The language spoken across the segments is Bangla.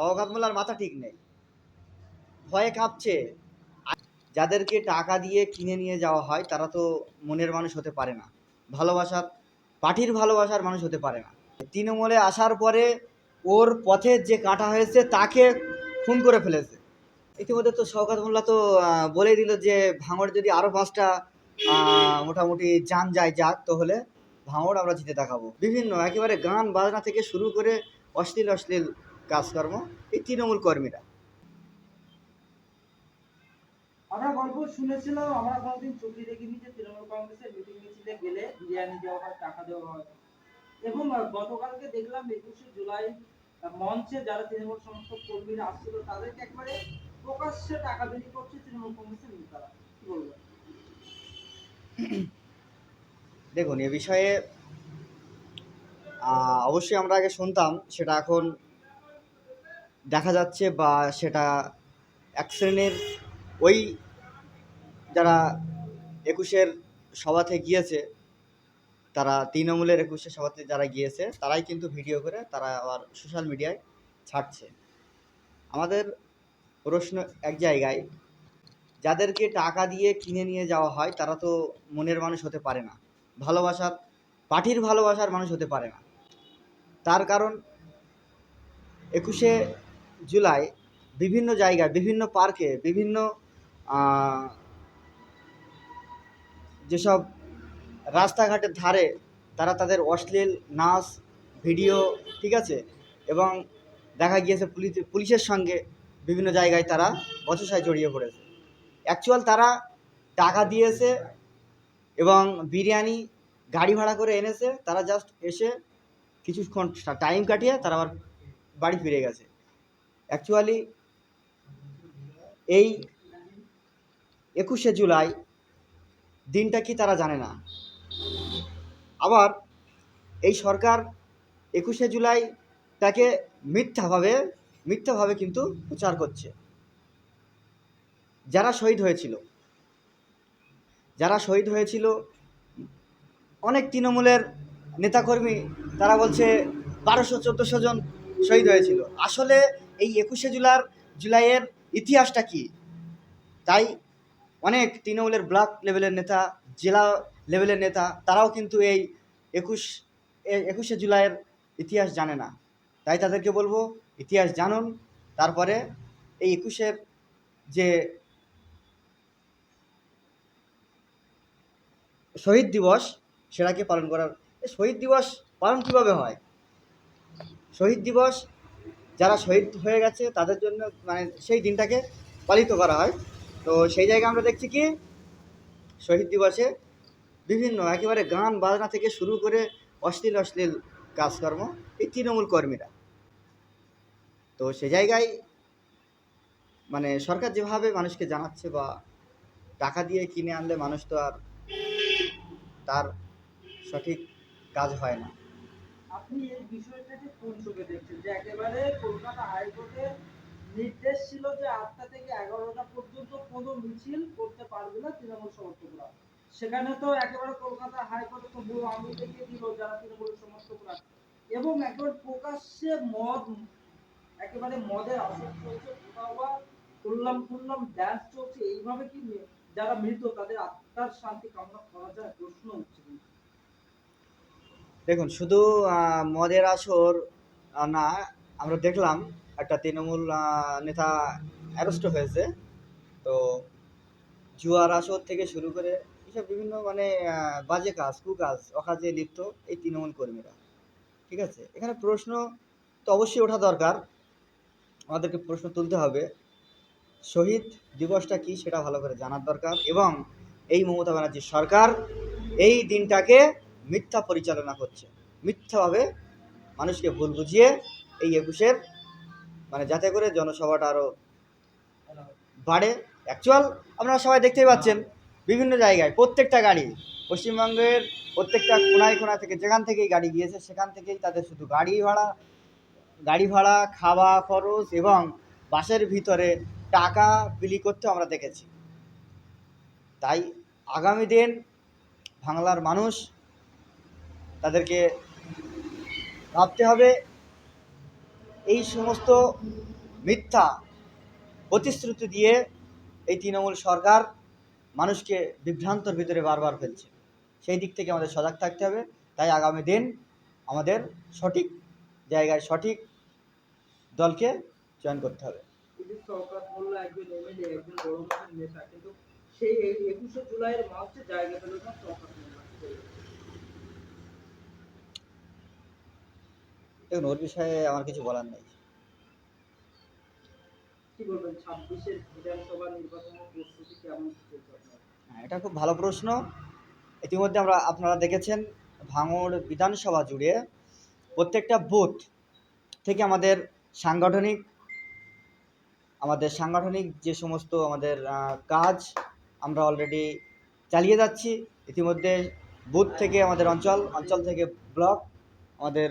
শওকাত মোল্লার মাথা ঠিক নেই। ভয়ে কাঁপছে। যাদেরকে টাকা দিয়ে কিনে নিয়ে যাওয়া হয়, তারা তো মনের মানুষ হতে পারে না। ভালোবাসার, পার্টির ভালোবাসার মানুষ হতে পারে না। তৃণমূলে আসার পরে ওর পথে যে কাটা হয়েছে, তাকে খুন করে ফেলেছে। ইতিমধ্যে তো শওকাত মোল্লা তো বলেই দিল যে, ভাঙড় যদি আরও পাঁচটা মোটামুটি যান যায় যাক, তাহলে ভাঙড় আমরা জিতে দেখাবো। বিভিন্ন, একেবারে গান বাজনা থেকে শুরু করে অশ্লীল অশ্লীল কাজকর্ম এই তৃণমূল কর্মীরা। আমরা গল্প শুনেছিলাম আমরা কোনোদিন চোখে দেখিনি যে তৃণমূল কংগ্রেসের মিটিং মিছিলে গেলে বিরিয়ানি দেওয়া হয় টাকা দেওয়া হয়। এবং গতকালকে দেখলাম একুশে জুলাই মঞ্চে যারা তৃণমূল সমস্ত কর্মীরা আসছিল তাদেরকে একবারে প্রকাশ্যে টাকা বিলি করছে তৃণমূল কংগ্রেসের নেতারা। কি বলব দেখুন এ বিষয়ে অবশ্যই আমরা আগে শুনতাম সেটা এখন দেখা যাচ্ছে বা সেটা এক শ্রেণির ওই যারা একুশের সভাতে গিয়েছে, তারা তৃণমূলের একুশের সভাতে যারা গিয়েছে, তারাই কিন্তু ভিডিও করে তারা আবার সোশ্যাল মিডিয়ায় ছাড়ছে। আমাদের প্রশ্ন এক জায়গায়, যাদেরকে টাকা দিয়ে কিনে নিয়ে যাওয়া হয়, তারা তো মনের মানুষ হতে পারে না। ভালোবাসার, পার্টির ভালোবাসার মানুষ হতে পারে না। তার কারণ, একুশে জুলাই বিভিন্ন জায়গায়, বিভিন্ন পার্কে, বিভিন্ন যেসব রাস্তাঘাটের ধারে তারা তাদের অশ্লীল নাচ, ভিডিও, ঠিক আছে? এবং দেখা গিয়েছে পুলিশ, পুলিশের সঙ্গে বিভিন্ন জায়গায় তারা বচসায় জড়িয়ে পড়েছে। অ্যাকচুয়াল তারা টাকা দিয়েছে এবং বিরিয়ানি গাড়ি ভাড়া করে এনেছে। তারা জাস্ট এসে কিছুক্ষণ টাইম কাটিয়ে তারা আবার বাড়ি ফিরে গেছে। অ্যাকচুয়ালি এই একুশে জুলাই দিনটা কি তারা জানে না? আবার এই সরকার একুশে জুলাই তাকে মিথ্যাভাবে মিথ্যাভাবে কিন্তু প্রচার করছে। যারা শহীদ হয়েছিল, যারা শহীদ হয়েছিল, অনেক তৃণমূলের নেতাকর্মী, তারা বলছে বারোশো, চোদ্দোশো জন শহীদ হয়েছিল। আসলে এই একুশে জুলার জুলাইয়ের ইতিহাসটা কি? তাই অনেক তৃণমূলের ব্লক লেভেলের নেতা, জেলা লেভেলের নেতা, তারাও কিন্তু এই একুশ একুশে জুলাইয়ের ইতিহাস জানে না। তাই তাদেরকে বলব, ইতিহাস জানুন, তারপরে এই একুশের যে শহীদ দিবস, সেটাকে পালন করার শহীদ দিবস পালন কীভাবে হয়? শহীদ দিবস যারা শহীদ হয়ে গেছে, তাদের জন্য মানে সেই দিনটাকে পালিত করা হয়। তো সেই জায়গায় আমরা দেখছি কি, শহীদ দিবসে বিভিন্ন একেবারে গান বাজনা থেকে শুরু করে অশ্লীল অশ্লীল কাজকর্ম এই তৃণমূল কর্মীরা। তো সে জায়গায় মানে সরকার যেভাবে মানুষকে জানাচ্ছে বা টাকা দিয়ে কিনে আনলে মানুষ তো আর তার সঠিক কাজ হয় না। আপনি এই বিষয়টাকে কোন চোখে দেখছেন? যে একেবারে কলকাতা হাইকোর্টের নির্দেশ ছিল যে আটটা থেকে এগারোটা পর্যন্ত কোনো মিছিল করতে পারবে না তৃণমূল সমর্থকরা। সেখানে তো একেবারে কলকাতা হাইকোর্টে তো বুড়ো আঙুল দেখিয়ে দিল যারা তৃণমূল সমর্থকরা। এবং একেবারে প্রকাশ্যে মদ, একেবারে মদের আসর চলছে কোথাও বা খুললাম খুললাম ড্যান্স চলছে। এইভাবে কি যারা মৃত, তাদের আত্মার শান্তি কামনা করা যায়? প্রশ্ন উঠছে। দেখুন, শুধু মদের আসর না, আমরা দেখলাম একটা তৃণমূল নেতা অ্যারেস্ট হয়েছে। তো জুয়ার আসর থেকে শুরু করে এসব বিভিন্ন মানে বাজে কাজ, কুকাজ, অকাজে লিপ্ত এই তৃণমূল কর্মীরা। ঠিক আছে? এখানে প্রশ্ন তো অবশ্যই ওঠা দরকার। আমাদেরকে প্রশ্ন তুলতে হবে। শহীদ দিবসটা কি সেটা ভালো করে জানার দরকার এবং এই মমতা ব্যানার্জি সরকার এই দিনটাকে মিথ্যা পরিচালনা করছে। মিথ্যাভাবে মানুষকে ভুল বুঝিয়ে এই একুশের মানে যাতে করে জনসভাটা আরও বাড়ে। অ্যাকচুয়াল আপনারা সবাই দেখতেই পাচ্ছেন, বিভিন্ন জায়গায় প্রত্যেকটা গাড়ি, পশ্চিমবঙ্গের প্রত্যেকটা কোনায় কোনা থেকে, যেখান থেকেই গাড়ি গিয়েছে, সেখান থেকেই তাদের শুধু গাড়ি ভাড়া গাড়ি ভাড়া, খাওয়া, খরচ এবং বাসের ভিতরে টাকা বিলি করতে আমরা দেখেছি। তাই আগামী দিন বাংলার মানুষ তাদেরকে ভাবতে হবে, এই সমস্ত মিথ্যা প্রতিশ্রুতি দিয়ে এই তৃণমূল সরকার মানুষকে বিভ্রান্তর ভিতরে বারবার ফেলছে। সেই দিক থেকে আমাদের সজাগ থাকতে হবে। তাই আগামী দিন আমাদের সঠিক জায়গায় সঠিক দলকে চয়ন করতে হবে। সেই একুশে জুলাইয়ের মার্চে জায়গা পেল না শওকত মোল্লা কি বলবেন? দেখুন ওর বিষয়ে আমার কিছু বলার নেই। হ্যাঁ, এটা খুব ভালো প্রশ্ন। ইতিমধ্যে আমরা আপনারা দেখেছেন ভাঙড় বিধানসভা জুড়ে প্রত্যেকটা বুথ থেকে আমাদের সাংগঠনিক আমাদের সাংগঠনিক যে সমস্ত আমাদের কাজ আমরা অলরেডি চালিয়ে যাচ্ছি। ইতিমধ্যে বুথ থেকে আমাদের অঞ্চল অঞ্চল থেকে ব্লক আমাদের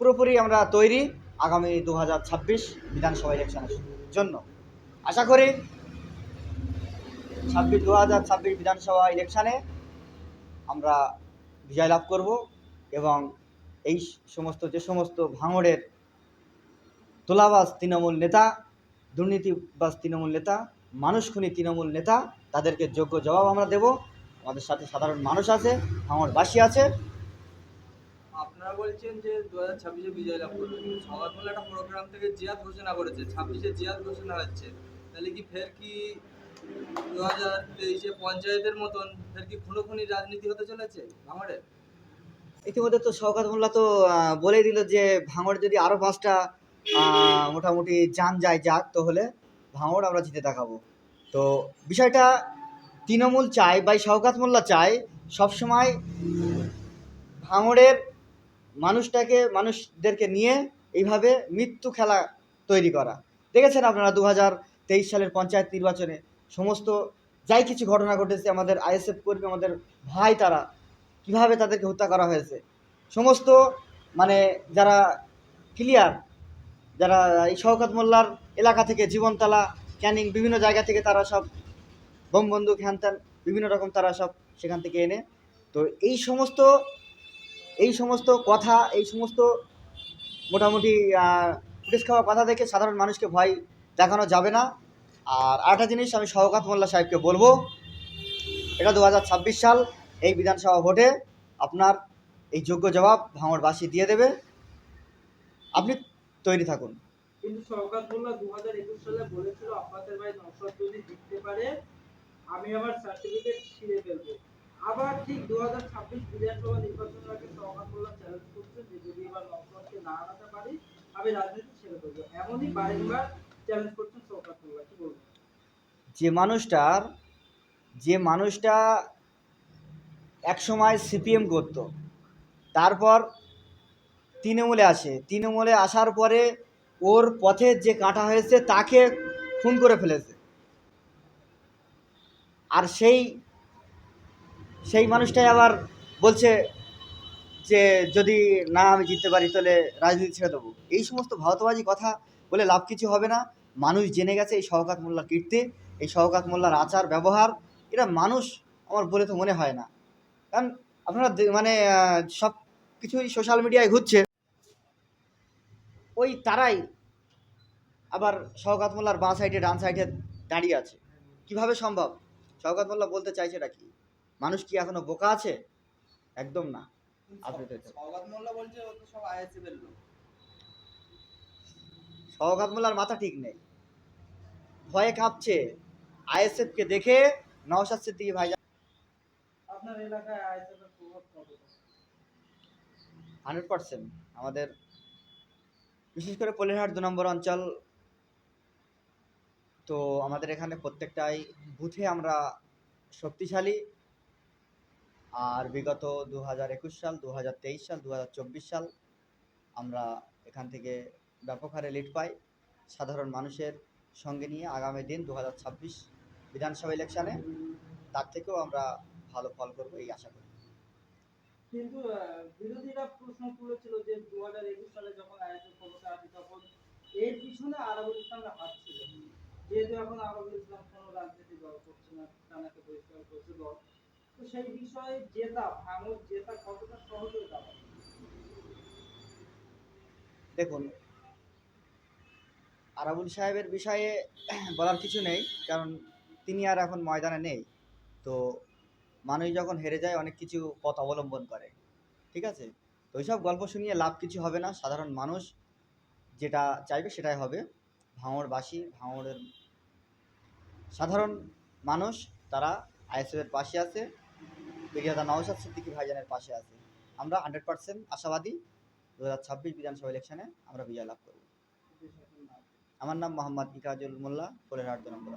পুরোপুরি আমরা তৈরি আগামী দু হাজার ছাব্বিশ বিধানসভা ইলেকশনের জন্য। আশা করি ছাব্বিশ দু হাজার ছাব্বিশ বিধানসভা ইলেকশানে আমরা বিজয় লাভ করব এবং এই সমস্ত, যে সমস্ত ভাঙড়ের তোলাবাজ তৃণমূল নেতা, দুর্নীতিবাজ তৃণমূল নেতা মানুষ খুনি তৃণমূল নেতা, তাদেরকে যোগ্য জবাব আমরা দেব। আমাদের সাথে সাধারণ মানুষ আছে, ভাঙড়বাসী আছে। আপনারা বলছেন যে দু হাজার ছাব্বিশে বিজয় লাভ করবে কিন্তু সমাজমূল একটা প্রোগ্রাম থেকে জিয়াদ ঘোষণা করেছে, ছাব্বিশে জিয়াদ ঘোষণা হচ্ছে। তাহলে কি ফের কি দু হাজার তেইশে পঞ্চায়েতের মতন ফের কি খুনো খুনি রাজনীতি হতে চলেছে ভাঙড়ে ইতিমধ্যে তো শওকাত মোল্লা তো বলেই দিল যে ভাঙড় যদি আরও পাঁচটা মোটামুটি যান যায় যাক, তাহলে ভাঙড় আমরা জিতে দেখাবো। তো বিষয়টা তৃণমূল চায় বা শওকাত মোল্লা চায় সবসময় ভাঙড়ের মানুষটাকে, মানুষদেরকে নিয়ে এইভাবে মৃত্যু খেলা তৈরি করা। দেখেছেন আপনারা দু হাজার তেইশ সালের পঞ্চায়েত নির্বাচনে সমস্ত যাই কিছু ঘটনা ঘটেছে, আমাদের আইএসএফ কর্মী, আমাদের ভাই তারা কীভাবে তাদেরকে হত্যা করা হয়েছে, সমস্ত মানে যারা ক্লিয়ার যারা এই শওকত মোল্লার এলাকা থেকে জীবনতলা, ক্যানিং, বিভিন্ন জায়গা থেকে তারা সব বোম বন্দুক বিভিন্ন রকম তারা সব সেখান থেকে এনে, তো এই সমস্ত এই সমস্ত কথা, এই সমস্ত মোটামুটি ফুটেজ খাওয়া কথা দেখে সাধারণ মানুষকে ভয় দেখানো যাবে না। আর আরেকটা জিনিস আমি শওকাত মোল্লা সাহেবকে বলব, এটা দু হাজার ছাব্বিশ সাল, এই বিধানসভা ভোটে আপনার এই যোগ্য জবাব ভাঙড়বাসী দিয়ে দেবে। আপনি তৈরি থাকুন। আমি আমার সার্টিফিকেট ছিঁড়ে ফেলব। আবার ঠিক দু হাজার ছাব্বিশ বিধানসভা নির্বাচনের আগে শওকত মোল্লা চ্যালেঞ্জ করছে, যে যদি এবার নসরকে না আনাতে পারি, আমি রাজনীতি ছেড়ে দেবো। এমনই বারংবার চ্যালেঞ্জ করছেন শওকত মোল্লা কি বলব যে মানুষটার, যে মানুষটা একসময় সিপিএম করতো, তারপর তৃণমূলে আসে। তৃণমূলে আসার পরে ওর পথে যে কাটা হয়েছে, তাকে খুন করে ফেলেছে। আর সেই সেই মানুষটাই আবার বলছে যে যদি না আমি জিততে পারি তাহলে রাজনীতি ছেড়ে দেবো। এই সমস্ত ভারতবাজি কথা বলে লাভ কিছু হবে না। মানুষ জেনে গেছে এই শওকাত মোল্লার কীর্তি, এই শওকাত মোল্লার আচার, ব্যবহার, এটা মানুষ আমার বলে তো মনে হয় না। কারণ আপনারা মানে সব কিছুই সোশ্যাল মিডিয়ায় ঘুরছে। ওই তারাই আবার শওকাত মোল্লার বাঁ সাইডে ডান সাইডে দাঁড়িয়ে আছে। কীভাবে সম্ভব? শওকাত মোল্লা বলতে চাইছে এটা কি? মানুষ কি এখনও বোকা আছে? একদম না। সৌগত আইএসএফ শওকাত মোল্লার মাথা ঠিক নেই। ভয়ে কাঁপছে। আইএসএফকে দেখে নওশাদ সিদ্দিকী ভাই আপনার এলাকায় আইএসএফ এর প্রভাব কতটা? Hundred percent. আমাদের বিশেষ করে পলিহাট দু নম্বর অঞ্চল তো আমাদের এখানে প্রত্যেকটাই বুথে আমরা শক্তিশালী। আর বিগত দু হাজার একুশ সাল দু হাজার তেইশ সাল দু হাজার চব্বিশ সাল আমরা এখান থেকে ব্যাপক হারে লিড পাই। সাধারণ মানুষের সঙ্গে নিয়ে আগামী দিন দু হাজার ছাব্বিশ বিধানসভা ইলেকশানে তার থেকেও আমরা ভালো ফল করব এই আশা করি। কিন্তু বিরোধীরা প্রশ্ন তুলেছিল যে দু হাজার একুশ সালে যখন আইএসএফ ক্ষমতা তখন এর পিছনে আরবুল ইসলামের হাত ছিল। যেহেতু এখন ইসলাম কোনো রাজনীতি দল করছে না করছে দল। তো সেই বিষয়ে জেতা, ভাঙর জেতা কতটা সহজ হয়ে দাঁড়ায় দেখুন, আরাবুল সাহেবের বিষয়ে বলার কিছু নেই, কারণ তিনি আর এখন ময়দানে নেই। তো মানুষ যখন হেরে যায়, অনেক কিছু পথ অবলম্বন করে। ঠিক আছে? তো ওইসব গল্প শুনিয়ে লাভ কিছু হবে না। সাধারণ মানুষ যেটা চাইবে সেটাই হবে। ভাঙড়বাসী, ভাঙড়ের সাধারণ মানুষ, তারা আইএসএফের পাশে আছে। পেরিয়াদা নওশাদ সিদ্দিকী ভাইজানের পাশে আছে। আমরা হান্ড্রেড পার্সেন্ট আশাবাদী দু হাজার ছাব্বিশ বিধানসভা ইলেকশনে আমরা বিজয় লাভ করব। আমার নাম মোহাম্মদ ইকাজুল মোল্লা কোলেরহাট দু নম্বর